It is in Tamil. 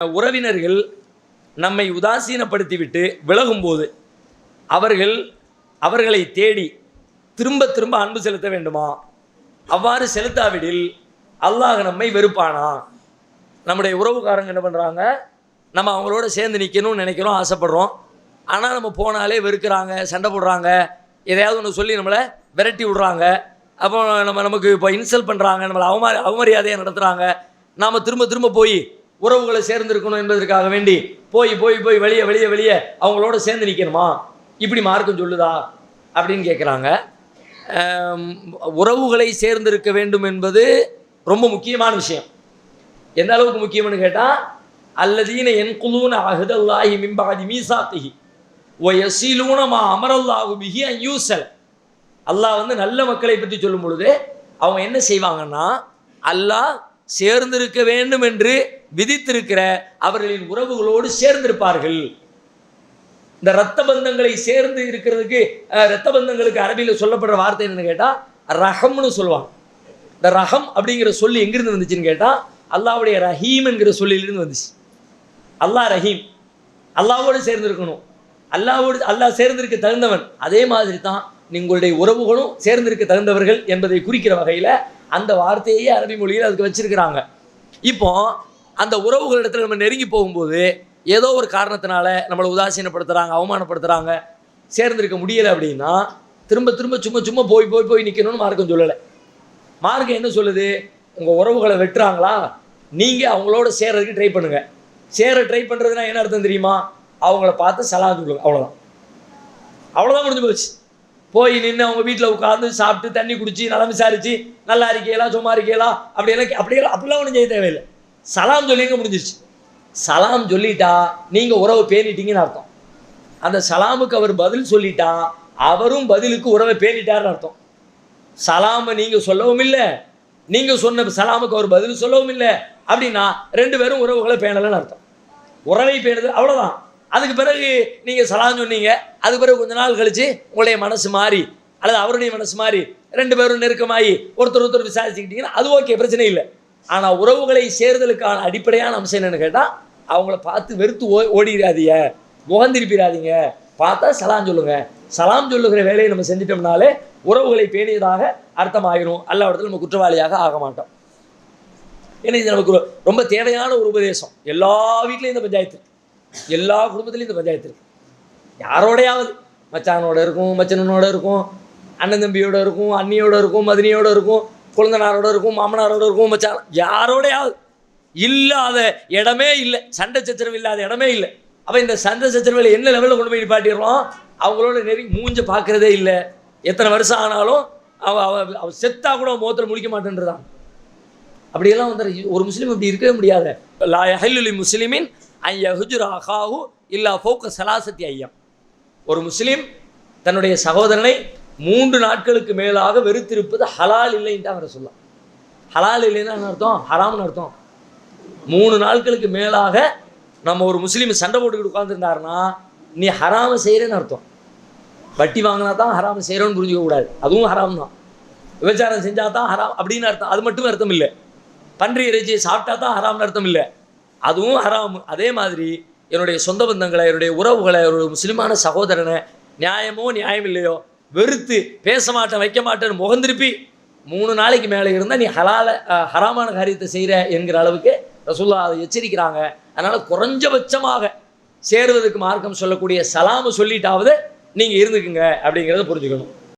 உறவினர்கள் நம்மை உதாசீனப்படுத்திவிட்டு விலகும்போது அவர்கள் அவர்களை தேடி திரும்ப திரும்ப அன்பு செலுத்த வேண்டுமா? அவ்வாறு செலுத்தாவிடில் அல்லாஹ் நம்மை வெறுப்பானா? நம்முடைய உறவுக்காரங்க என்ன பண்ணுறாங்க நம்ம அவங்களோட சேர்ந்து நிற்கணும்னு நினைக்கிறோம் ஆசைப்படுறோம். ஆனால் நம்ம போனாலே வெறுக்கிறாங்க சண்டை போடுறாங்க. எதையாவது ஒன்று சொல்லி நம்மளை விரட்டி விடுறாங்க. அப்போ நம்ம நமக்கு இப்போ இன்சல்ட் பண்ணுறாங்க நம்மளை அவமா அவமரியாதையாக நடத்துகிறாங்க நாம் திரும்ப திரும்ப போய் உறவுகளை சேர்ந்திருக்கணும் என்பதற்காக வேண்டி போய் போய் போய் வெளியே வெளியே வெளியே அவங்களோட சேர்ந்து நிற்கணுமா இப்படி மார்க்கம் சொல்லுதா? அப்படின்னு கேட்குறாங்க உறவுகளை சேர்ந்திருக்க வேண்டும் என்பது ரொம்ப முக்கியமான விஷயம். எந்த அளவுக்கு முக்கியம்னு கேட்டால் அல்லதீன என் குலூன அஹதல்லாஹி மிம்பாதி மீசாத்திஹி ஓ எசிலூன மா அமரல்லாஹு பிஹி அன் யூசல். அல்லாஹ் வந்து நல்ல மக்களை பற்றி சொல்லும் பொழுது அவங்க என்ன செய்வாங்கன்னா அல்லாஹ் சேர்ந்திருக்க வேண்டும் என்று விதித்திருக்கிற அவர்களின் உறவுகளோடு சேர்ந்திருப்பார்கள். இந்த ரத்த பந்தங்களை சேர்ந்து இருக்கிறதுக்கு இரத்த பந்தங்களுக்கு அரபியில் சொல்லப்படுற வார்த்தை என்னன்னு கேட்டால் ரஹம்னு சொல்லுவாங்க. இந்த ரஹம் அப்படிங்கிற சொல்லி எங்கிருந்து வந்துச்சுன்னு கேட்டால் அல்லாஹ்வுடைய ரஹீம் என்கிற சொல்லிலிருந்து வந்துச்சு. அல்லாஹ் ரஹீம். அல்லாவோடு சேர்ந்திருக்கணும். அல்லாவோடு அல்லாஹ் சேர்ந்திருக்க தகுந்தவன். அதே மாதிரி தான் உங்களுடைய உறவுகளும் சேர்ந்திருக்க தகுந்தவர்கள் என்பதை குறிக்கிற வகையில் அந்த வார்த்தையே அரபி மொழியில் அதுக்கு வச்சிருக்கிறாங்க. இப்போ அந்த உறவுகளிடத்தில் நம்ம நெருங்கி போகும்போது ஏதோ ஒரு காரணத்தினால நம்மளை உதாசீனப்படுத்துகிறாங்க அவமானப்படுத்துகிறாங்க சேர்ந்திருக்க முடியலை அப்படின்னா திரும்ப திரும்ப சும்மா சும்மா போய் போய் போய் நிற்கணும்னு மார்க்கம் சொல்லலை. மார்க்கம் என்ன சொல்லுது? உங்கள் உறவுகளை வெட்டுறாங்களா? நீங்கள் அவங்களோட சேர்றதுக்கு ட்ரை பண்ணுங்கள் சேர ட்ரை பண்ணுறதுனா என்ன அர்த்தம் தெரியுமா? அவங்கள பார்த்து சலாம் சொல்லுங்க அவ்வளோதான் அவ்வளோதான் முடிஞ்சு போச்சு. போய் நின்று அவங்க வீட்டில் உட்காந்து சாப்பிட்டு தண்ணி குடிச்சு நலம் விசாரிச்சு நல்லா இருக்கீங்களா சும்மா இருக்கீங்களா அப்படியெல்லாம் அப்படியெல்லாம் அப்படிலாம் ஒன்றும் செய்ய தேவையில்லை. சலாம் சொல்லிங்க முடிஞ்சிருச்சு. சலாம் சொல்லிட்டா நீங்கள் உறவை பேணிட்டீங்கன்னு அர்த்தம். அந்த சலாமுக்கு அவர் பதில் சொல்லிட்டா அவரும் பதிலுக்கு உறவை பேணிட்டாருன்னு அர்த்தம். சலாமை நீங்கள் சொல்லவும் இல்லை. நீங்கள் சொன்ன சலாமுக்கு அவர் பதில் சொல்லவும் இல்லை. அப்படின்னா ரெண்டு பேரும் உறவுகளை பேணலைன்னு அர்த்தம். உறவை பேணுது அவ்வளோதான் அதுக்கு பிறகு நீங்கள் சலாம் சொன்னீங்க. அதுக்கு பிறகு கொஞ்ச நாள் கழித்து உங்களுடைய மனசு மாறி அல்லது அவருடைய மனசு மாறி ரெண்டு பேரும் நெருக்கமாகி ஒருத்தர் ஒருத்தர் விசாரிச்சுக்கிட்டீங்கன்னா அது ஓகே பிரச்சனை இல்லை. ஆனால் உறவுகளை சேர்தலுக்கான அடிப்படையான அம்சம் என்னென்னு கேட்டால் அவங்கள பார்த்து வெறுத்து ஓ ஓடிடாதீங்க முகந்திருப்பிடாதீங்க பார்த்தா சலாம் சொல்லுங்க. சலாம் சொல்லுகிற வேலையை நம்ம செஞ்சிட்டோம்னாலே உறவுகளை பேணியதாக அர்த்தமாயிரும். அல்ல இடத்துல நம்ம குற்றவாளியாக ஆக மாட்டோம். ஏன்னா இது நமக்கு ரொம்ப தேவையான ஒரு உபதேசம். எல்லா வீட்லேயும் இந்த பஞ்சாயத்து. எல்லா குடும்பத்துலேயும் இந்த பஞ்சாயத்து இருக்குது யாரோடையாவது மச்சானோட இருக்கும் மச்சனனோட இருக்கும் அண்ணன் தம்பியோட இருக்கும் அண்ணியோட இருக்கும் மதினியோட இருக்கும் குழந்தனாரோட இருக்கும் மாமனாரோட இருக்கும் மச்சான் யாரோடையாவது இல்லாத இடமே இல்லை. சண்டை சச்சரவு இல்லாத இடமே இல்லை. அப்போ இந்த சண்டை சச்சரவில் என்ன லெவலில் கொண்டு போய் நிப்பாட்டிடுறோம்? அவங்களோட நெருங்கி மூஞ்ச பார்க்குறதே இல்லை. எத்தனை வருஷம் ஆனாலும் அவ அவ அவ செத்தா கூட அவன் முகத்தில் மாட்டேன்றான் மாட்டேன்றதான் அப்படியெல்லாம் வந்து ஒரு முஸ்லீம் இப்படி இருக்கவே முடியாது. லா யஹல்லுலி முஸ்லீமின் ஐய ஹுஜுரா அகாஹு இல்லா ஃபோக்க சலாசத்தி ஐயம் ஒரு முஸ்லீம் தன்னுடைய சகோதரனை மூன்று நாட்களுக்கு மேலாக வெறுத்திருப்பது ஹலால் இல்லைன்ட்டு அவரை சொல்லலாம். ஹலால் இல்லைன்னா அர்த்தம்? ஹராம்னு அர்த்தம். மூணு நாட்களுக்கு மேலாக நம்ம ஒரு முஸ்லீம் சண்டை போட்டுக்கிட்டு உட்காந்துருந்தாருன்னா நீ ஹராம செய்கிறேன்னு அர்த்தம். வட்டி வாங்கினா தான் ஹராம செய்கிறோன்னு புரிஞ்சுக்க கூடாது. அதுவும் ஹராம் தான். விபச்சாரம் செஞ்சால் தான் ஹராம் அப்படின்னு அர்த்தம். அது மட்டும் அர்த்தம் இல்லை. பன்றி இறைச்சியை சாப்பிட்டா தான் ஹராம்னு அர்த்தம் இல்லை. அதுவும் ஹராம். அதே மாதிரி என்னுடைய சொந்த பந்தங்களை என்னுடைய உறவுகளை என்னுடைய முஸ்லிமான சகோதரனை நியாயமோ நியாயம் இல்லையோ வெறுத்து பேச மாட்டேன் வைக்க மாட்டேன்னு முகந்திருப்பி மூணு நாளைக்கு மேலே இருந்தால் நீ ஹலால ஹராமான காரியத்தை செய்கிற என்கிற அளவுக்கு ரசூல்லா அதை எச்சரிக்கிறாங்க. அதனால் குறைஞ்சபட்சமாக சேருவதற்கு மார்க்கம் சொல்லக்கூடிய சலாமு சொல்லிட்டாவது நீங்கள் இருந்துக்குங்க அப்படிங்கிறத புரிஞ்சுக்கணும்.